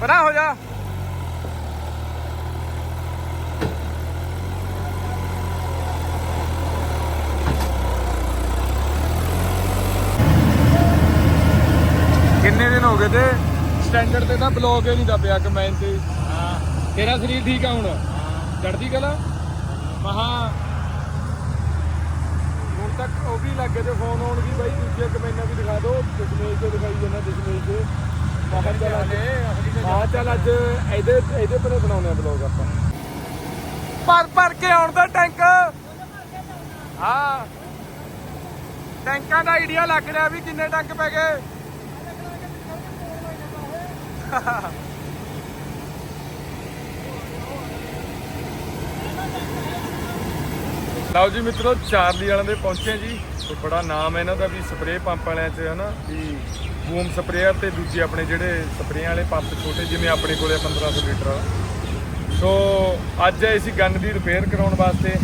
ਪਰਾਂ ਹੋ ਜਾ। ਕਿੰਨੇ ਦਿਨ ਹੋ ਗਏ ਤੇ? ਸਟੈਂਡਰਡ ਤੇ ਤਾਂ ਬਲੌਗ ਹੀ ਨਹੀਂ ਦੱਬਿਆ ਕਮੈਨ ਤੇ। ਹਾਂ। ਤੇਰਾ ਸਰੀਰ ਠੀਕ ਆ ਹੁਣ? ਚੜਦੀ ਕਲਾ? ਮਹਾ। ਹੁਣ ਤੱਕ ਉਹ ਵੀ ਲੱਗੇ ਤੇ ਫੋਨ ਆਉਣ ਦੀ ਬਾਈ ਦੂਜੇ ਕਮੈਨਾਂ ਵੀ ਦਿਖਾ ਦਿਓ। ਦਸ਼ਮੇਸ਼ ਤੇ ਦਿਖਾਈ ਜਾਂਦਾ ਦਸ਼ਮੇਸ਼ ਤੇ ਮਹਾ ਚੱਲ ਹਾਂ, ਚੱਲ ਅੱਜ ਇਹਦੇ ਇਹਦੇ ਪਰੇ ਬਣਾਉਣੇ ਆ ਬਲੌਗ ਆਪਾਂ। ਭਰ ਭਰ ਕੇ ਆਉਣ ਦਾ ਟੈਂਕ। ਹਾਂ। ਟੈਂਕਾਂ ਦਾ ਆਈਡੀਆ ਲੱਗ ਰਿਹਾ ਵੀ ਕਿੰਨੇ ਟੈਂਕ ਪੈ ਗਏ। ਲਓ ਜੀ ਮਿੱਤਰੋ, ਚਾਰਲੀ ਵਾਲਿਆਂ ਦੇ ਪਹੁੰਚੇ ਜੀ। ਤੇ ਬੜਾ ਨਾਮ ਹੈ ਇਹਨਾਂ ਦਾ ਵੀ ਸਪਰੇਅ ਪੰਪ ਵਾਲਿਆਂ 'ਚ, ਹਨਾ? ਵੀ ਬੂਮ ਸਪਰੇਅਰ ਤੇ ਦੂਜੇ ਆਪਣੇ ਜਿਹੜੇ ਸਪਰੇਆਂ ਵਾਲੇ ਪੰਪ ਛੋਟੇ, ਜਿਵੇਂ ਆਪਣੇ ਕੋਲੇ 1500 ਲੀਟਰ ਵਾਲਾ। ਸੋ, ਅੱਜ ਆਏ ਸੀ ਗਨ ਦੀ ਰਿਪੇਅਰ ਕਰਾਉਣ ਵਾਸਤੇ।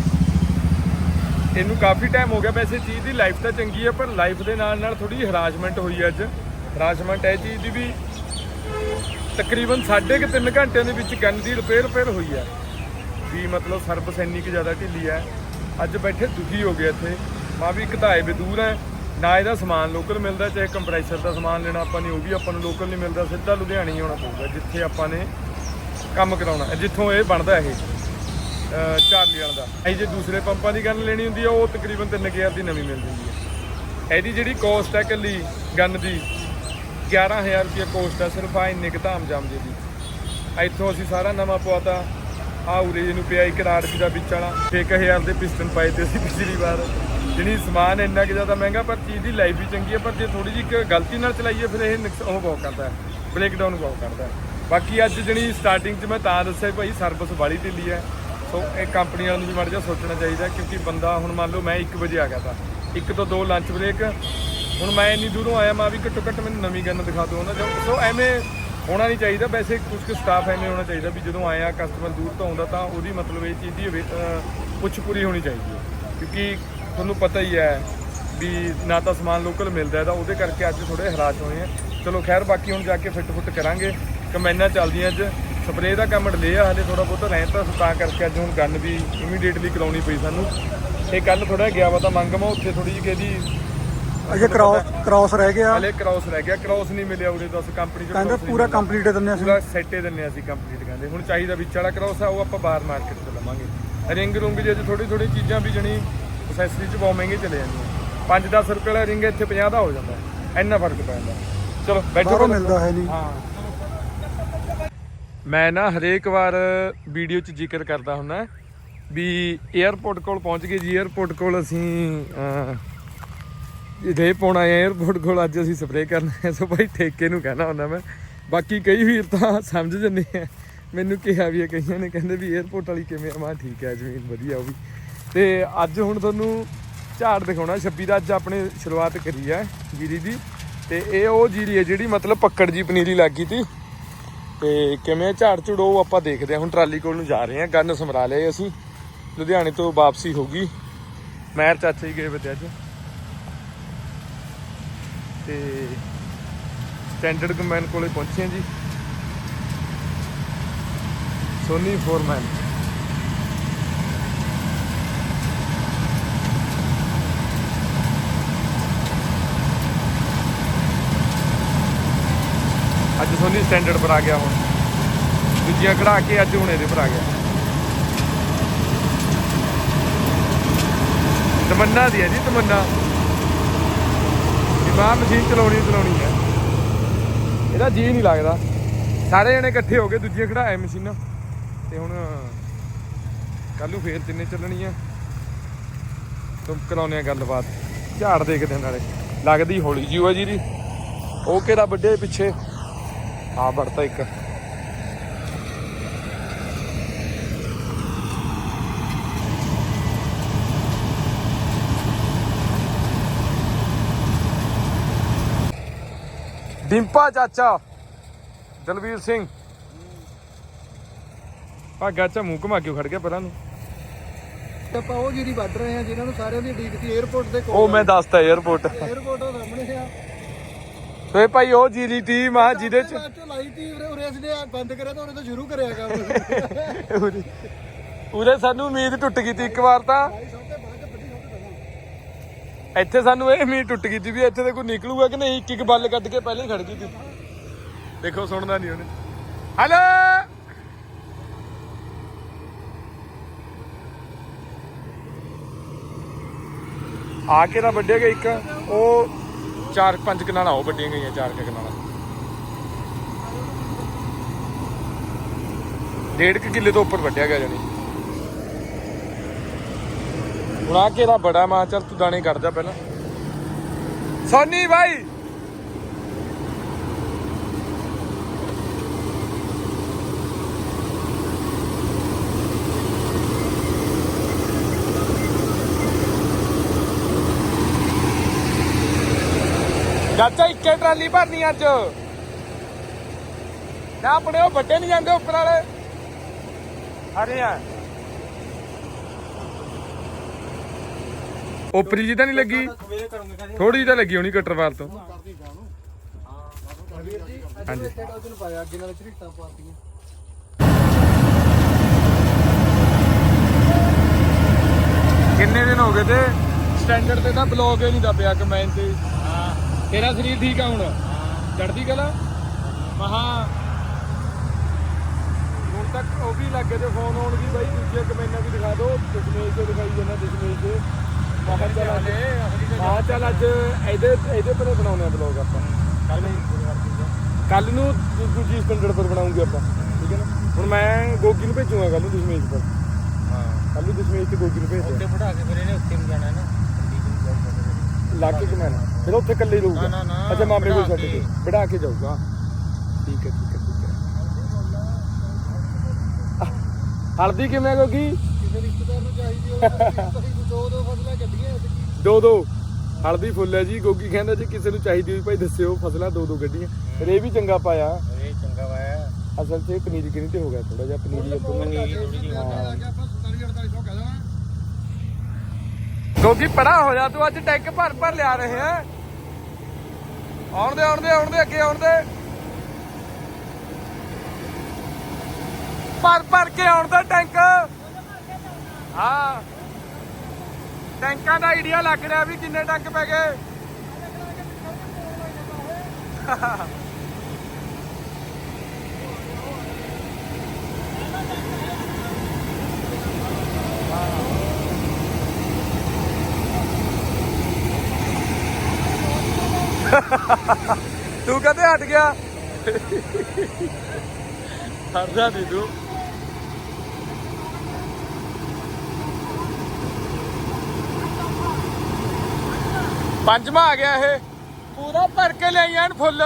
ਇਹਨੂੰ ਕਾਫੀ ਟਾਈਮ ਹੋ ਗਿਆ, ਵੈਸੇ ਚੀਜ਼ ਦੀ ਲਾਈਫ ਤਾਂ ਚੰਗੀ ਹੈ ਪਰ ਲਾਈਫ ਦੇ ਨਾਲ ਨਾਲ ਥੋੜੀ ਹਰਾਸਮੈਂਟ ਹੋਈ ਹੈ ਅੱਜ। ਹਰਾਸਮੈਂਟ ਇਹ ਚੀਜ਼ ਦੀ ਵੀ ਤਕਰੀਬਨ 3.5 ਘੰਟਿਆਂ ਦੇ ਵਿੱਚ ਗਨ ਦੀ ਰਿਪੇਅਰ ਰਿਪੇਅਰ ਹੋਈ ਹੈ ਵੀ ਮਤਲਬ ਸਰਵਿਸ ਇੰਨੀ ਕਿ ਜ਼ਿਆਦਾ ਢਿੱਲੀ ਹੈ ਅੱਜ ਬੈਠੇ ਦੁਖੀ ਹੋ ਗਏ ਇੱਥੇ। ਮਾਂ ਵੀ ਘਟਾਏ ਵੀ ਦੂਰ ਹੈ ਨਾ ਇਹਦਾ ਸਮਾਨ ਲੋਕਲ ਮਿਲਦਾ ਚਾਹੇ ਕੰਪਰੈਸਰ ਦਾ ਸਮਾਨ ਲੈਣਾ ਆਪਾਂ ਨੇ ਉਹ ਵੀ ਆਪਾਂ ਨੂੰ ਲੋਕਲ ਨਹੀਂ ਮਿਲਦਾ। ਸਿੱਧਾ ਲੁਧਿਆਣੇ ਹੀ ਆਉਣਾ ਪਊਗਾ ਜਿੱਥੇ ਆਪਾਂ ਨੇ ਕੰਮ ਕਰਾਉਣਾ। ਹੈ, ਜਿੱਥੋਂ ਇਹ ਬਣਦਾ ਇਹ ਅਹ ਚਾਰਲੀ ਵਾਲਾ ਦਾ। ਇਹ ਜੇ ਦੂਸਰੇ ਪੰਪਾਂ ਦੀ ਗਨ ਲੈਣੀ ਹੁੰਦੀ ਆ ਉਹ ਤਕਰੀਬਨ 3000 ਦੀ ਨਵੀਂ ਮਿਲ ਜਾਂਦੀ ਹੈ ਇਹਦੀ ਜਿਹੜੀ ਕੋਸਟ ਹੈ ਕੱਲੀ ਗੰਨ ਦੀ 11000 ਰੁਪਏ ਕੋਸਟ ਹੈ ਸਿਰਫ ਆ ਇੰਨੇ ਕੁ ਧਾਮ ਜਾਮ ਜੀ ਦੀ। ਇੱਥੋਂ ਅਸੀਂ ਸਾਰਾ ਨਵਾਂ ਪਵਾਤਾ ਆ ਉਰੇ ਜਿਹਨੂੰ ਪਿਆ ਇੱਕ ਰਾੜ ਦਾ ਵਿੱਚ ਵਾਲਾ। 6000 ਦੇ ਪਿਸਟਨ ਪਾਏ ਤੇ ਅਸੀਂ ਪਿਛਲੀ ਵਾਰ। ਜਿਹੜੀ ਸਮਾਨ ਇੰਨਾ ਕਿ ਜ਼ਿਆਦਾ ਮਹਿੰਗਾ, ਪਰ ਚੀਜ਼ ਦੀ ਲਾਈਫ ਵੀ ਚੰਗੀ ਹੈ, ਪਰ ਜੇ ਥੋੜੀ ਜਿਹੀ ਇੱਕ ਗਲਤੀ ਨਾਲ ਚਲਾਈਏ, ਫਿਰ ਇਹ ਨੁਕਸ- ਉਹ ਬਹੁਤ ਕਰਦਾ ਬ੍ਰੇਕ ਡਾਊਨ ਬਹੁਤ ਕਰਦਾ ਬਾਕੀ ਅੱਜ ਜਿਹੜੀ ਸਟਾਰਟਿੰਗ 'ਚ ਮੈਂ ਤਾਂ ਦੱਸਿਆ ਵੀ ਭਾਈ ਸਰਵਿਸ ਵਾਲੀ ਢਿੱਲੀ ਹੈ। ਸੋ ਇਹ ਕੰਪਨੀ ਵਾਲਿਆਂ ਨੂੰ ਵੀ ਮਾੜਾ ਜਿਹਾ ਸੋਚਣਾ ਚਾਹੀਦਾ, ਕਿਉਂਕਿ ਬੰਦਾ ਹੁਣ ਮੰਨ ਲਓ ਮੈਂ 1 ਵਜੇ ਆ ਗਿਆ ਤਾਂ। 1 ਤੋਂ 2 ਲੰਚ ਬ੍ਰੇਕ ਹੁਣ ਮੈਂ ਇੰਨੀ ਦੂਰੋਂ ਆਇਆ, ਮੈਂ ਵੀ ਘੱਟੋ ਘੱਟ ਮੈਨੂੰ ਨਵੀਂ ਗਨ ਦਿਖਾ ਦਿਓ ਨਾ ਸੋ ਐਵੇਂ ਹੋਣਾ ਨਹੀਂ ਚਾਹੀਦਾ। ਵੈਸੇ ਕੁਝ ਕੁ ਸਟਾਫ ਐਵੇਂ ਹੋਣਾ ਚਾਹੀਦਾ ਵੀ ਜਦੋਂ ਆਇਆ ਕਸਟਮਰ ਦੂਰ ਤੋਂ ਆਉਂਦਾ ਤਾਂ ਉਹਦੀ ਮਤਲਬ ਇਹ ਚੀਜ਼ ਦੀ ਵੇ- ਪੁੱਛ ਪੂਰੀ ਹੋਣੀ ਚਾਹੀਦੀ ਹੈ। ਕਿਉਂਕਿ ਤੁਹਾਨੂੰ ਪਤਾ ਹੀ ਹੈ ਵੀ ਨਾ ਤਾਂ ਸਮਾਨ ਲੋਕਲ ਮਿਲਦਾ ਹੈ ਤਾਂ ਉਹਦੇ ਕਰਕੇ ਅੱਜ ਥੋੜੇ ਹਰਾਸ਼ ਹੋਏ ਆ ਚਲੋ ਖੈਰ, ਬਾਕੀ ਹੁਣ ਜਾ ਕੇ ਫਿੱਟ ਫੁੱਟ ਕਰਾਂਗੇ। ਕਮੈਨਾਂ ਚੱਲਦੀਆਂ ਅੱਜ। ਸਪਰੇਅ ਦਾ ਕੰਮ ਡਲੇ ਆ, ਹਲੇ ਥੋੜਾ ਬਹੁਤਾ ਰਹਿ ਤਾਂ ਕਰਕੇ ਅੱਜ ਹੁਣ ਗੰਨ ਵੀ ਇਮੀਡੀਏਟਲੀ ਕਰਾਉਣੀ ਪਈ ਸਾਨੂੰ। ਇਹ ਕੱਲ ਥੋੜਾ ਗਿਆ ਵਾ ਤਾਂ ਮੰਗਮਾ ਉੱਥੇ ਥੋੜੀ ਜਿਹੀ ਇਹਦੀ ਅਜੇ ਕ੍ਰਾਸ ਕ੍ਰਾਸ ਰਹਿ ਗਿਆ। ਹਲੇ ਕ੍ਰਾਸ ਰਹਿ ਗਿਆ ਕ੍ਰਾਸ ਨਹੀਂ ਮਿਲਿਆ ਉਰੇ ਦੱਸ ਕੰਪਨੀ ਚੋਂ ਕਹਿੰਦਾ ਪੂਰਾ ਨਹੀਂ ਮਿਲਿਆ। ਕੰਪਲੀਟ ਅਸੀਂ। ਪੂਰਾ ਸੈਟੇ ਦਿੰਨੇ ਅਸੀਂ ਕੰਪਲੀਟ ਕਹਿੰਦੇ। ਹੁਣ ਚਾਹੀਦਾ ਵਿੱਚ ਵਾਲਾ ਕ੍ਰਾਸ ਆ ਉਹ ਆਪਾਂ ਬਾਹਰ ਮਾਰਕੀਟ ਤੋਂ ਲਵਾਂਗੇ। ਰਿੰਗ ਰੁੰਗ ਜੇ ਥੋੜੀ ਥੋੜੀ ਚੀਜ਼ਾਂ ਵੀ ਜਣੀ ਅਸੈਸਰੀ ਚ ਬਹੁਤ ਮਹਿੰਗੀ ਚਲੇ ਜਾਂਦੀਆਂ। 5-10 ਰੁਪਏ ਵਾਲਾ ਰਿੰਗ ਇੱਥੇ 50 ਦਾ ਹੋ ਜਾਂਦਾ ਹੈ। ਇੰਨਾ ਫ਼ਰਕ ਪੈ ਜਾਂਦਾ। ਚਲੋ ਬੈਠੋ ਬਾਹਰੋਂ ਮਿਲਦਾ ਹੈ ਨਹੀਂ। ਮੈਂ ਨਾ ਹਰੇਕ ਵਾਰ ਵੀਡੀਓ 'ਚ ਜ਼ਿਕਰ ਕਰਦਾ ਹੁੰਦਾ ਵੀ 에어ਪੋਰਟ ਕੋਲ ਪਹੁੰਚ ਗਏ ਜੀ। 에어ਪੋਰਟ ਕੋਲ ਅਸੀਂ ਜਿਹੜੇ ਪੌਣਾ 에어ਪੋਰਟ ਕੋਲ ਅੱਜ ਅਸੀਂ ਸਪਰੇਅ ਕਰਨਾ ਹੈ ਸੋ ਭਾਈ ਠੇਕੇ ਨੂੰ ਕਹਿਣਾ ਹੁੰਦਾ ਮੈਂ। ਬਾਕੀ ਕਈ ਵੀਰ ਤਾਂ ਸਮਝ ਜੰਨੇ ਆ। ਮੈਨੂੰ ਕਿਹਾ ਵੀ ਕਈਆਂ ਨੇ, ਕਹਿੰਦੇ ਵੀ ਏਅਰਪੋਰਟ ਵਾਲੀ ਕਿਵੇਂ ਆ? ਮਾ ਠੀਕ ਹੈ ਜ਼ਮੀਨ ਵਧੀਆ ਉਹ ਵੀ। ਤੇ ਅੱਜ ਹੁਣ ਤੁਹਾਨੂੰ ਝਾੜ ਦਿਖਾਉਣਾ 26 ਦਾ ਅੱਜ ਆਪਣੇ ਸ਼ੁਰੂਆਤ ਕਰੀ ਹੈ ਜੀਰੀ ਦੀ। ਤੇ ਇਹ ਉਹ ਜੀਰੀ ਹੈ ਜਿਹੜੀ ਮਤਲਬ ਪੱਕੜ ਜੀ ਪਨੀਰੀ ਲੱਗੀ ਸੀ ਤੇ ਕਿਵੇਂ ਝਾੜ ਝੜੋ ਆਪਾਂ ਦੇਖਦੇ ਹਾਂ ਹੁਣ ਟਰਾਲੀ ਕੋਲ ਨੂੰ ਜਾ ਰਹੇ ਹਾਂ ਗੰਨ ਸਮਰਾ ਲਏ ਅਸੀਂ। ਲੁਧਿਆਣੇ ਤੋਂ ਵਾਪਸੀ ਹੋਗੀ ਮਹਿਰ ਚਾਚਾ ਹੀ ਗਏ ਬੱਤੇ ਅੱਜ। ਤੇ ਸਟੈਂਡਰਡ ਕਮੈਨ ਕੋਲੇ ਪਹੁੰਚੇ ਹਾਂ ਜੀ। ਸੋਨੀ ਫੋਰਮੈਨ ਅੱਜ ਸੋਨੀ ਸਟੈਂਡਰਡ ਪਰ ਆ ਗਿਆ ਹੁਣ। ਦੂਜੀਆਂ ਕਢਾ ਕੇ ਅੱਜ ਹੁਣ ਇਹਦੇ ਪਰ ਆ ਗਿਆ। ਤਮੰਨਾ ਦੀ ਹੈ ਜੀ, ਤਮੰਨਾ। ਦਿਮਾਗ ਮਸ਼ੀਨ ਚਲਾਉਣੀ ਚਲਾਉਣੀ ਹੈ। ਇਹਦਾ ਜੀ ਨਹੀਂ ਲੱਗਦਾ। ਸਾਰੇ ਜਣੇ ਇਕੱਠੇ ਹੋ ਕੇ ਦੂਜੀਆਂ ਖੜਾਏ ਮਸ਼ੀਨਾਂ। ਤੇ ਹੁਣ ਕੱਲ ਨੂੰ ਫੇਰ ਤਿੰਨੇ ਚੱਲਣੀਆਂ ਤੁਮ ਕਰਾਉਨੇ ਆ ਗੱਲਬਾਤ। ਝਾੜ ਦੇਖਦੇ ਨਾਲੇ। ਲੱਗਦੀ ਹੌਲੀ ਜੀ ਹੋਆ ਜੀ ਦੀ ਉਹ ਕਿਹੜਾ ਵੱਡੇ ਪਿੱਛੇ? ਆ ਵੜਤਾ ਇੱਕ। ਡਿੰਪਾ ਚਾਚਾ ਦਲਵੀਰ ਸਿੰਘ। ਭਾਗਾ ਚਾ ਮੂੰਹ ਘਮਾ ਕੇ ਖੜ ਗਿਆ ਪਹਿਲਾਂ ਨੂੰ। ਆਪਾਂ ਉਹ ਜਿਹੜੀ ਵੱਢ ਰਹੇ ਆ ਜਿਨ੍ਹਾਂ ਨੂੰ ਸਾਰਿਆਂ ਦੀ ਉਡੀਕ ਸੀ 에어ਪੋਰਟ ਦੇ ਕੋਲ ਉਹ ਮੈਂ ਦੱਸਤਾ 에어ਪੋਰਟ 에어ਪੋਰਟ ਉਹ ਸਾਹਮਣੇ ਆ। ਤੇ ਭਾਈ ਉਹ ਜੀਲੀ ਟੀਮ ਆ ਜਿਹਦੇ ਚ ਉਰੇ ਉਰੇ ਸਾਨੂੰ ਉਮੀਦ ਟੁੱਟ ਗਈ ਤੀ ਇੱਕ ਵਾਰ ਤਾਂ। ਇੱਥੇ ਸਾਨੂੰ ਇਹ ਮੀਂਹ ਟੁੱਟ ਗਈ ਤੀ ਵੀ ਇੱਥੇ ਤੇ ਕੋਈ ਨਿਕਲੂਗਾ ਕਿ ਨਹੀਂ, ਇੱਕ ਇੱਕ ਬੱਲ ਕੱਢ ਕੇ ਪਹਿਲਾਂ ਹੀ ਖੜ ਗਈ ਤੀ ਦੇਖੋ, ਸੁਣਦਾ ਨਹੀਂ ਉਹਨੇ। ਹੈਲੋ ਆ ਕੇ ਤਾਂ ਵੱਢਿਆ ਗਿਆ ਇੱਕ। ਉਹ ਚਾਰ ਪੰਜ ਕਨਾਲਾਂ, ਉਹ ਵੱਡੀਆਂ ਗਈਆਂ, ਚਾਰ ਕੁ ਕਨਾਲਾਂ। ਡੇਢ ਕੁ ਕਿੱਲੇ ਤੋਂ ਉੱਪਰ ਵੱਢਿਆ ਗਿਆ ਜਾਨੀ ਹੁਣ ਕੇ ਦਾ ਬੜਾ ਮਾਂ, ਚੱਲ ਤੂੰ ਦਾਣੇ ਕੱਢ ਜਾ ਪਹਿਲਾਂ। ਸੋਨੀ ਭਾਈ ਚਾਚਾ, ਇੱਕੇ ਟਰਾਲੀ ਭਰਨੀ ਅੱਜ। ਨਾ ਆਪਣੇ ਉਹ ਵੱਡੇ ਨਹੀਂ ਜਾਂਦੇ ਉੱਪਰ ਵਾਲੇ। ਹਰੇ ਆ ਉਪਰੀ ਜੀ ਤਾਂ ਨਹੀਂ ਲੱਗੀ? ਥੋੜੀ ਜਿਹੀ ਤਾਂ ਲੱਗੀ ਹੋਣੀ ਕਟਰਵਾਲ ਤੋਂ। ਵੀਰ ਜੀ ਅੱਜ ਹਾਂਜੀ। ਇੱਥੇ ਟੌਚ ਨੂੰ ਪਾਇਆ ਅੱਗੇ ਨਾਲ ਝਰੀਟਾਂ ਪਾਤੀਆਂ ਕਿੰਨੇ ਦਿਨ ਹੋ ਗਏ ਤੇ? ਸਟੈਂਡਰਡ ਤੇ ਤਾਂ ਬਲੌਗ ਹੀ ਨਹੀਂ ਦੱਬਿਆ ਕਮੈਨ ਤੇ। ਤੇਰਾ ਸਰੀਰ ਠੀਕ ਆ ਹੁਣ? ਚੜਦੀ ਕਲਾ? ਮਹਾ। ਹੁਣ ਤੱਕ ਉਹ ਵੀ ਲੱਗੇ ਤੇ ਫੋਨ ਆਉਣ ਵੀ ਬਾਈ ਦੂਜੇ ਕਮੈਨਾਂ ਵੀ ਦਿਖਾ ਦਿਓ। ਦਸ਼ਮੇਸ਼ ਤੇ ਦਿਖਾਈ ਜਾਂਦਾ ਦਸ਼ਮੇਸ਼ ਤੇ ਮਹਾ ਚੱਲ ਅੱਜ ਹਾਂ ਚੱਲ ਅੱਜ ਇਹਦੇ ਇਹਦੇ ਪਰ ਬਣਾਉਣੇ ਆ ਬਲੌਗ ਆਪਾਂ। ਕੱਲ ਕੱਲ ਨੂੰ ਦੂ- ਦੂਜੀ ਸਟੈਂਡਰਡ ਪਰ ਬਣਾਉਂਗੇ ਆਪਾਂ। ਠੀਕ ਹੈ ਨਾ? ਹੁਣ ਮੈਂ ਗੋਗੀ ਨੂੰ ਭੇਜੂਗਾ ਕੱਲ ਨੂੰ ਦਸ਼ਮੇਸ਼ ਪਰ ਕੱਲ ਨੂੰ ਦਸ਼ਮੇਸ਼ ਤੇ ਗੋਗੀ ਨੂੰ ਭੇਜ ਦਿਓ ਬਿਠਾ ਕੇ ਫਿਰ ਇਹਨੇ ਉੱਥੇ ਨੂੰ ਜਾਣਾ ਹੈ ਨਾ ਲੱਗ ਕੇ ਮੈਂ ਫਿਰ ਉੱਥੇ ਇਕੱਲੇ ਹੀ ਰਹੂਗਾ। ਨਾ, ਨਾ, ਨਾ, ਅੱਛਾ ਮਾਮੇ ਕੋਲ ਬਿਠਾ ਛੱਡ ਕੇ। ਕੇ। ਬਿਠਾ ਕੇ ਜਾਊਗਾ। ਠੀਕ ਹੈ ਠੀਕ ਹੈ ਠੀਕ ਹੈ। ਹਲਦੀ ਕਿਵੇਂ ਗੋਗੀ? ਕਿਸੇ ਰਿਸ਼ਤੇਦਾਰ ਨੂੰ ਚਾਹੀਦੀ ਹੋਵੇ ਅਸੀਂ ਦੋ ਦੋ ਫਸਲਾਂ ਕੱਢੀਆਂ ਐਤਕੀ। ਦੋ ਦੋ। ਹਲਦੀ ਫੁੱਲ ਹੈ ਜੀ ਗੋਗੀ ਕਹਿੰਦਾ ਜੀ ਕਿਸੇ ਨੂੰ ਚਾਹੀਦੀ ਹੋਈ ਭਾਈ ਦੱਸਿਓ ਫਸਲਾਂ ਦੋ ਦੋ ਗੱਡੀਆਂ ਫਿਰ ਇਹ ਵੀ ਚੰਗਾ ਪਾਇਆ। ਇਹ ਚੰਗਾ ਵਾਇਆ ਅਸਲ 'ਚ ਪਨੀਰੀ ਕਿਨੀ ਤੇ ਹੋ ਗਿਆ ਥੋੜਾ ਜਿਹਾ ਪਨੀਰੀ ਆਪਾਂ ਪਨੀਰੀ ਥੋੜੀ ਜਿਹੀ ਆਪਾਂ 47 4800 ਕਹਿ ਦੇਣਾ। ਗੋਗੀ ਪੜਾ ਹੋ ਜਾ ਤੂੰ ਅੱਜ ਟੈਂਕ ਭਰ ਭਰ ਲਿਆ ਰਹੇ ਆ ਆਉਣ ਦੇ ਆਉਣ ਦੇ ਆਉਣ ਦੇ ਅੱਗੇ ਆਉਣ ਦੇ। ਭਰ ਭਰ ਕੇ ਆਉਣ ਦਾ ਟੈਂਕ। ਹਾਂ। ਟੈਂਕਾਂ ਦਾ ਆਈਡੀਆ ਲੱਗ ਰਿਹਾ ਵੀ ਕਿੰਨੇ ਟੈਂਕ ਪੈ ਗਏ। ਤੂੰ ਕਦੇ ਹਟ ਗਿਆ? ਹਟਦਾ ਨਹੀਂ ਤੂੰ। ਪੰਜਵਾਂ ਆ ਗਿਆ ਇਹ। ਪੂਰਾ ਭਰ ਕੇ ਲੈ ਆਣ ਫੁੱਲ।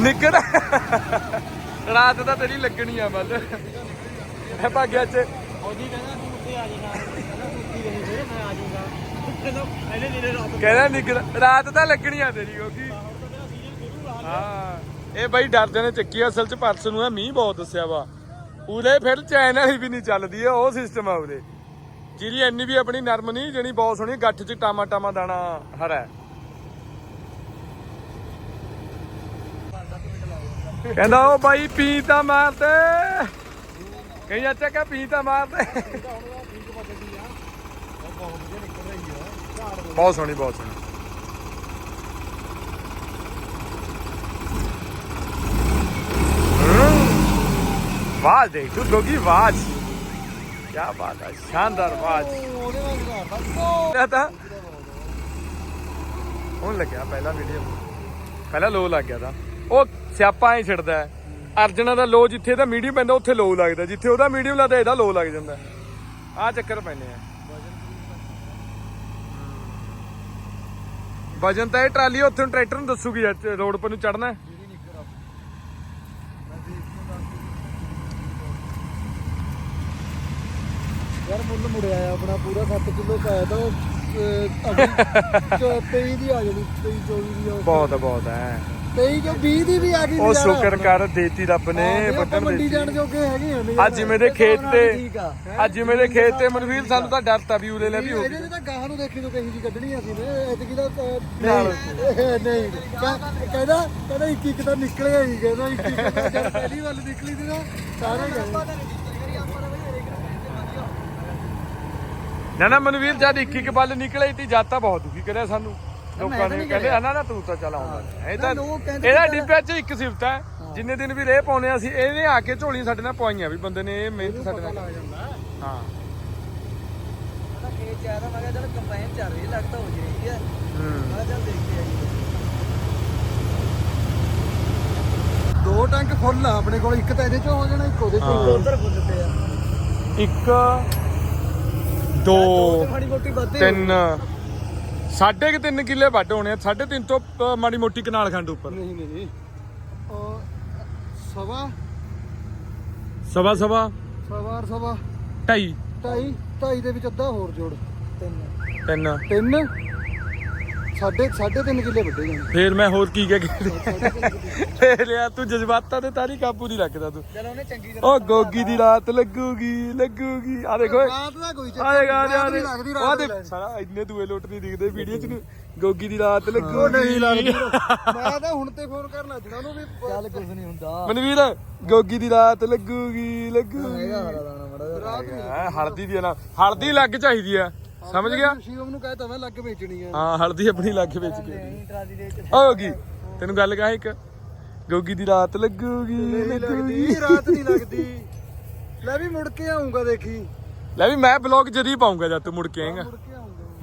ਨਿਕੜ। ਰਾਤ ਦਾ ਤੇਰੀ ਲੱਗਣੀ ਆ ਬੱਲ ਇਹ ਭਾਗਿਆ ਚ ਉਹਦੀ ਕਹਿੰਦਾ ਤੂੰ ਉੱਤੇ ਆ ਜਾਏਗਾ। ਕਹਿੰਦਾ ਤੂੰ ਉੱਤੇ ਰਹੀ ਫਿਰ ਮੈਂ ਆ ਜਾਊਂਗਾ। ਕਹਿੰਦਾ ਇਹਨੇ ਜਿਹੜੇ ਰਾਤ ਨਿਕਲ ਤਾਂ ਲੱਗਣੀ ਆ ਤੇਰੀ ਕਿਉਂਕਿ। ਹਾਂ। ਇਹ ਬਾਈ ਡਰਦੇ ਨੇ ਚੱਕੀ, ਅਸਲ ਚ ਪਰਸ ਨੂੰ ਆ ਮੀਂਹ ਬਹੁਤ ਦੱਸਿਆ ਵਾ। ਉਰੇ ਫਿਰ ਚੈਨ ਵਾਲੀ ਵੀ ਨਹੀਂ ਚੱਲਦੀ ਆ, ਉਹ ਸਿਸਟਮ ਆ ਉਰੇ। ਜਿਹੜੀ ਇੰਨੀ ਵੀ ਆਪਣੀ ਨਰਮ ਨਹੀਂ ਜਣੀ ਬਹੁਤ ਸੋਹਣੀ, ਗੱਠ ਚ ਟਾਮਾ ਟਾਮਾ ਦਾਣਾ ਹਰਾ ਹੈ। ਕਹਿੰਦਾ ਉਹ ਬਾਈ ਪੀ ਤਾਂ ਮਾਰਦੇ ਕਹੀਂ ਅੱਛਾ ਕਹ ਪੀ ਤਾਂ ਮਾਰਦੇ ਬਹੁਤ ਸੋਹਣੀ ਬਹੁਤ ਸੋਹਣੀ। ਹਮ, ਵਾਹ ਤੂੰ ਗੋਗੀ ਵਾਹ ਕੀ ਬਾਤ ਹੈ ਸ਼ਾਨਦਾਰ ਵਾਹ ਉਹਦੇ ਨਾਲ ਘਾਟਾ ਇਹ ਤਾਂ। ਹੁਣ ਲੱਗਿਆ ਪਹਿਲਾ ਵੀਡੀਓ ਪਹਿਲਾਂ ਲੋ ਲੱਗ ਗਿਆ ਤਾਂ। ਉਹ ਸਿਆਪਾ ਹੀ ਛਿੜਦਾ ਹੈ। ਅਰਜਨਾ ਦਾ ਲੋ ਜਿੱਥੇ ਦਾ ਮੀਡੀਅਮ ਪੈਂਦਾ ਉੱਥੇ ਲੋ ਲੱਗਦਾ। ਜਿੱਥੇ ਉਹਦਾ ਮੀਡੀਅਮ ਲੱਗਦਾ ਇਹਦਾ ਲੋ ਲੱਗ ਜਾਂਦਾ। ਆ ਚੱਕਰ ਪੈਂਦੇ ਆ। ਵਜਨ ਤਾਂ ਇਹ ਟਰਾਲੀ ਉੱਥੇ ਨੂੰ ਟਰੈਕਟਰ ਨੂੰ ਦੱਸੂਗੀ ਰੋਡ ਪਰ ਨੂੰ ਚੜਨਾ ਯਾਰ ਮੁੱਲ ਮੁੜਿਆ ਆ ਆਪਣਾ ਪੂਰਾ 7 ਕਿਲੋ ਪਾਇਆ ਤਾਂ ਉਹ, ਅਹ, ਅਗਲੀ 23 ਦੀ ਆ ਜਾਣੀ 23 24 ਦੀ ਆ ਬਹੁਤ ਬਹੁਤ ਹੈ 23 ਜੋ 20 ਦੀ ਵੀ ਆ ਗਈ ਉਹ ਸ਼ੁਕਰ ਕਰ ਦੇਤੀ ਰੱਬ ਨੇ ਹਾਂ, ਆਪਾਂ ਵੱਢਣ ਮੰਡੀ ਜਾਣ ਦੇਤੀ ਜੋਗੇ ਹੈਗੇ ਆ ਅੱਜ ਦੇ ਖੇਤ ਤੇ ਆ। ਅੱਜ ਦੇ ਖੇਤ ਤੇ ਮਨਵੀਰ ਸਾਨੂੰ ਤਾਂ ਡਰ ਤਾ ਵੀ ਉਰੇ ਲੈ ਵੀ ਹੋ ਇਹਦੇ ਤੇ ਤਾਂ ਗਾਹਾਂ ਨੂੰ ਦੇਖੀ ਤੋਂ ਕਹੀ ਜੀ ਕੱਢਣੀ ਅਸੀਂ ਨੇ ਐਤਕੀ ਦਾ ਨਾਲ। ਨਹੀਂ ਨਹੀਂ ਕਹਿ- ਕਹਿੰਦਾ ਕਹਿੰਦਾ ਇੱਕ ਇੱਕ ਤਾਂ ਨਿਕਲਿਆ ਹੀ ਕਹਿੰਦਾ ਇੱਕ ਇੱਕ ਤਾਂ ਜਦ ਪਹਿਲੀ ਵੱਲ ਨਿਕਲੀ ਸੀ ਨਾ ਸਾਰੇ ਗਏ ਨਾ ਨਾ ਮਨਵੀਰ ਜਦ ਇੱਕ ਇੱਕ ਬੱਲ ਨਿਕਲੇ ਤੀ ਜਦ ਤਾਂ ਬਹੁਤ ਦੁਖੀ ਕਰਿਆ ਸਾਨੂੰ। ਲੋਕਾਂ ਨੇ ਕਹਿੰਦੇ ਆ ਨਾ ਨਾ ਤੂੰ ਤਾਂ ਚੱਲ ਆਉਂਦਾ ਇਹ ਤਾਂ ਇਹਦਾ ਡਿੱਬੇ 'ਚ ਇੱਕ ਸਿਫਤ ਹੈ। ਜਿੰਨੇ ਦਿਨ ਵੀ ਰੇਹ ਪਾਉਨੇ ਆ ਅਸੀਂ ਇਹਨੇ ਆ ਕੇ ਝੋਲੀ ਸਾਡੇ ਨਾਲ ਪਵਾਈਆਂ ਵੀ ਬੰਦੇ ਨੇ ਇਹ ਮਿਹਨਤ ਸਾਡੇ ਨਾਲ ਹਾਂ। ਖੇਤ ਚ ਆਇਆ ਤਾਂ ਮੈਂ ਕਿਹਾ ਚੱਲ ਕੰਬਾਈਨ ਚੱਲ ਰਹੀ ਲੱਗਦਾ ਹੋ ਜਾਏਗੀ ਹੈ। ਹੂੰ। ਮੈਂ ਕਿਹਾ ਚੱਲ ਦੇਖਦੇ ਆਈਏ ਦੋ ਟੈਂਕ ਫੁੱਲ ਆ ਆਪਣੇ ਕੋਲ ਇੱਕ ਤਾਂ ਇਹਦੇ ਚੋਂ ਹੋ ਜਾਣਾ ਇੱਕ ਉਹਦੇ ਚੋਂ। ਉਧਰ ਫੁੱਲ ਇੱਕ ਦੋ ਮਾੜੀ ਮੋਟੀ ਵੱਧੇ ਤਿੰਨ ਸਾਢੇ ਕਿ ਤਿੰਨ ਕਿੱਲੇ ਵੱਢ ਹੋਣੇ ਆ ਸਾਢੇ ਤਿੰਨ ਤੋਂ ਅ, ਮਾੜੀ ਮੋਟੀ ਕਨਾਲ ਖੰਡ ਉੱਪਰ। ਨਹੀਂ ਨਹੀਂ ਉਹ ਸਵਾ ਸਵਾ ਸਵਾ ਸਵਾ ਔਰ ਸਵਾ। ਢਾਈ। ਢਾਈ ਢਾਈ ਦੇ ਵਿੱਚ ਅੱਧਾ ਹੋਰ ਜੋੜ। ਤਿੰਨ। ਤਿੰਨ। ਤਿੰਨ। ਸਾਢੇ ਤਿੰਨ ਕਿੱਲੇ ਵੱਡੇ ਜਾਣੇ। ਫੇਰ ਮੈਂ ਹੋਰ ਕੀ ਕਹਿ ਫੇਰ ਯਾਰ ਤੂੰ ਜਜ਼ਬਾਤਾਂ ਤੇ ਤਾਰੀ ਕਾਬੂ ਨਹੀਂ ਰੱਖਦਾ ਤੂੰ। ਚਲ ਉਹਨੇ ਚੰਗੀ ਤਰ੍ਹਾਂ ਉਹ ਗੋਗੀ ਦੀ ਰਾਤ ਲੱਗੂਗੀ ਲੱਗੂਗੀ। ਆ ਦੇਖੋ ਰਾਤ ਦਾ ਕੋਈ ਚੱਕਰ ਆਏਗਾ ਨਹੀਂ, ਲੱਗਦੀ ਆ ਰਾਤ ਦੇ ਦੇ ਸਾਰਾ ਇੰਨੇ ਦੂਏ ਲੋਟ ਨਹੀਂ ਦਿਖਦੇ ਵੀਡੀਓ ਚ ਨੂੰ ਗੋਗੀ ਦੀ ਰਾਤ ਉਹ ਲੱਗੂਗੀ। ਨਹੀਂ ਲੱਗਦੀ। ਮੈਂ ਤਾਂ ਹੁਣ ਤੇ ਫੋਨ ਕਰਨ ਲੱਜਣਾ ਉਹਨੂੰ ਵੀ ਚੱਲ ਕੁਝ ਨਹੀਂ ਹੁੰਦਾ। ਮਨਵੀਰ ਗੋਗੀ ਦੀ ਰਾਤ ਲੱਗੂਗੀ ਲੱਗੂਗੀ। ਰਾਤ ਹਲਦੀ ਦੀ ਆ ਨਾ ਹਲਦੀ ਲੱਗ ਚਾਹੀਦੀ ਆ ਸਮਝ ਗਿਆ? ਸ਼ਿਵਮ ਨੂੰ ਕਹਿ ਤਾ ਮੈਂ ਲੱਗ ਵੇਚਣੀ ਆ। ਹਾਂ ਹਲਦੀ ਆਪਣੀ ਲੱਗ ਵਿੱਚ ਕੇ ਟਰਾਲੀ ਦੇ ਵਿੱਚ ਤੈਨੂੰ ਗੱਲ ਕਹਾਂ ਇੱਕ? ਗੋਗੀ ਦੀ ਰਾਤ ਲੱਗੂਗੀ ਲੱਗੂਗੀ ਲੱਗਦੀ ਰਾਤ ਨਹੀਂ ਲੱਗਦੀ। ਲੈ ਵੀ ਮੁੜ ਕੇ ਆਉਂਗਾ ਦੇਖੀ। ਲੈ ਵੀ ਮੈਂ ਬਲੌਗ ਜਦੀ ਪਾਉਂਗਾ ਜਦ ਤੂੰ ਮੁੜ ਕੇ ਆਏਗਾ।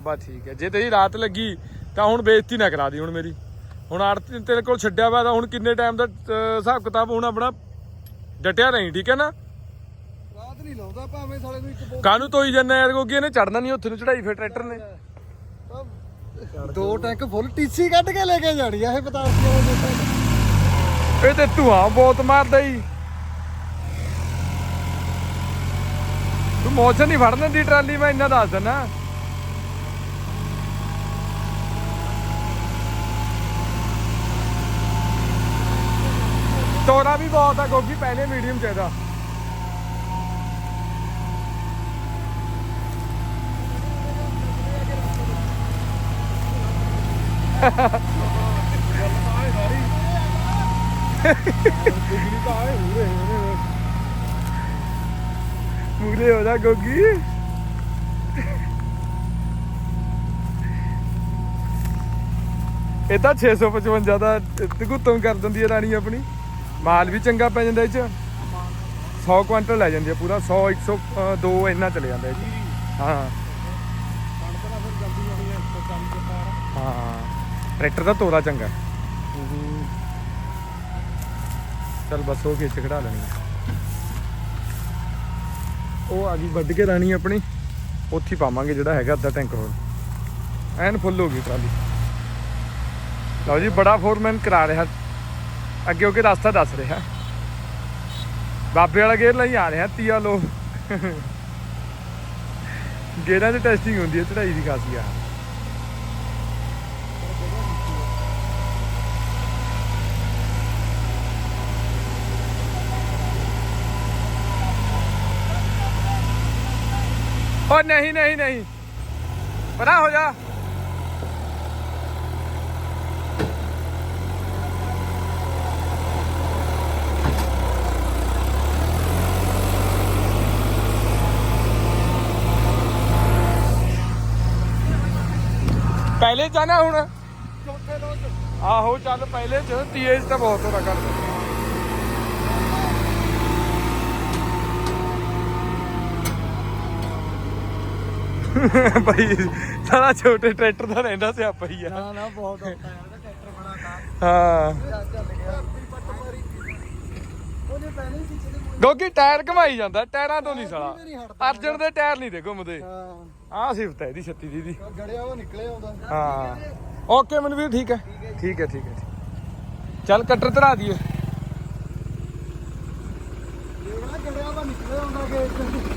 ਬਸ ਠੀਕ ਹੈ ਜੇ ਤੇਰੀ ਰਾਤ ਲੱਗੀ ਤਾਂ ਹੁਣ ਬੇਇੱਜ਼ਤੀ ਨਾ ਕਰਾ ਦੀ ਹੁਣ ਮੇਰੀ। ਹੁਣ ਆੜਤੀ ਤੇਰੇ ਕੋਲ ਛੱਡਿਆ ਵਾ ਤਾਂ ਹੁਣ ਕਿੰਨੇ ਟਾਈਮ ਦਾ ਹਿਸਾਬ ਕਿਤਾਬ ਹੁਣ ਆਪਣਾ ਡਟਿਆ ਨਹੀਂ ਠੀਕ ਹੈ ਨਾ? ਨਹੀਂ ਲਾਉਂਦਾ ਭਾਵੇਂ ਸਾਲੇ ਨੂੰ ਇੱਕ ਬੋ- ਕਾਹਨੂੰ ਤੋਈ ਜਾਂਦਾ ਯਾਰ ਗੋਗੀ ਇਹਨੇ ਚੜਨਾ ਨਹੀਂ ਉੱਥੇ ਨੂੰ ਚੜਾਈ ਫਿਰ ਟਰੈਕਟਰ ਨੇ। ਦੋ ਟੈਂਕ ਫੁੱਲ ਟੀਸੀ ਕੱਢ ਕੇ ਲੈ ਕੇ ਜਾਣੀ ਆ ਇਹ ਪਤਾ ਇਹ ਤੇ ਧੂਆਂ ਬਹੁਤ ਮਾਰਦਾ ਈ। ਤੂੰ ਮੋਸ਼ਨ ਨਹੀਂ ਫੜਨ ਦੀ ਟਰਾਲੀ ਮੈਂ ਇੰਨਾ ਦੱਸ ਦਿੰਦਾ ਤੋਰਾ ਵੀ ਬਹੁਤ ਆ ਗੋਗੀ ਪਹਿਲੇ ਮੀਡੀਅਮ ਚ ਮੂਰੇ ਹੋ ਜਾ ਗੋਗੀ। ਇਹ ਤਾਂ 655 ਦਾ ਤਗੁੱਤਮ ਕਰ ਦਿੰਦੀ ਹੈ ਰਾਣੀ ਆਪਣੀ। ਮਾਲ ਵੀ ਚੰਗਾ ਪੈ ਜਾਂਦਾ ਇਹ ਚ। 100 ਕੁਇੰਟਲ ਲੈ ਜਾਂਦੀ ਹੈ ਪੂਰਾ 100 102 ਇੰਨਾ ਚਲੇ ਜਾਂਦਾ ਇਹ ਹਾਂ। ਹਾਂ। ਟਰੈਕਟਰ ਦਾ ਤੋਰਾ ਚੰਗਾ। ਚੱਲ ਬਸ ਉਹ ਖਿੱਚ ਖੜਾ ਲੈਣੀ। ਉਹ ਆ ਗਈ ਵੱਢ ਕੇ ਰਾਣੀ ਆਪਣੀ। ਉੱਥੇ ਪਾਵਾਂਗੇ ਜਿਹੜਾ ਹੈਗਾ ਅੱਧਾ ਟੈਂਕ ਹੋਰ। ਐਨ ਫੁੱਲ ਹੋ ਗਈ ਟਰਾਲੀ। ਲਓ ਜੀ ਬੜਾ ਫੋਰਮੈਨ ਕਰਾ ਰਿਹਾ। ਅੱਗੇ ਅੱਗੇ ਰਸਤਾ ਦੱਸ ਰਿਹਾ। ਬਾਬੇ ਵਾਲਾ ਗੇਰ ਲਈ ਆ ਰਿਹਾ ਤੀਆ ਲੋ ਗੇਰਾਂ ਦੀ ਟੈਸਟਿੰਗ ਹੁੰਦੀ ਹੈ ਚੜਾਈ ਦੀ ਖਾਸੀ ਆ। ਓ ਨਹੀਂ ਨਹੀਂ ਨਹੀਂ। ਪਰਾਂ ਹੋ ਜਾ। ਪਹਿਲੇ ਜਾਣਾ ਹੁਣ? ਆਹੋ ਚੱਲ ਪਹਿਲੇ ਚ ਤੀਏ ਚ ਤਾਂ ਬਹੁਤ ਹੋਣਾ ਕਰ ਭਾਈ ਸਾਰਾ ਛੋਟੇ ਟਰੈਕਟਰ ਦਾ ਰਹਿੰਦਾ ਸਿਆਪਾ ਹੀ ਆ। ਨਾ ਨਾ ਬਹੁਤ ਔਖਾ ਯਾਰ ਇਹਦਾ ਟਰੈਕਟਰ ਬਣਾ ਤਾ ਹਾਂ। ਚੱਲ ਚੱਲ ਗਿਆ। ਉਹਨੇ ਪਹਿਲੇ ਹੀ ਪਿੱਛੇ ਦੇ ਗੋਗੀ ਟਾਇਰ ਘਮਾਈ ਜਾਂਦਾ ਟਾਇਰਾਂ ਤੋਂ ਨਹੀਂ ਸਾਲਾ। ਨਹੀਂ ਹਟਦਾ ਅਰਜਨ ਦੇ ਟਾਇਰ ਨਹੀਂ ਦੇ ਘੁੰਮਦੇ ਹਾਂ। ਆਹ ਸਿਫਤ ਹੈ ਇਹਦੀ 36 ਦੀ ਦੀ ਗੜਿਆ ਉਹ ਨਿਕਲੇ ਆਉਂਦਾ ਹਾਂ। ਓਕੇ ਮਨਵੀਰ ਠੀਕ ਹੈ। ਠੀਕ ਹੈ ਠੀਕ ਹੈ ਚੱਲ ਕਟਰ ਧਰਾ ਦਈਏ। ਜਿਹੜਾ ਗੜਿਆ ਉਹ ਨਿਕਲੇ ਆਉਂਦਾ ਗੇਟ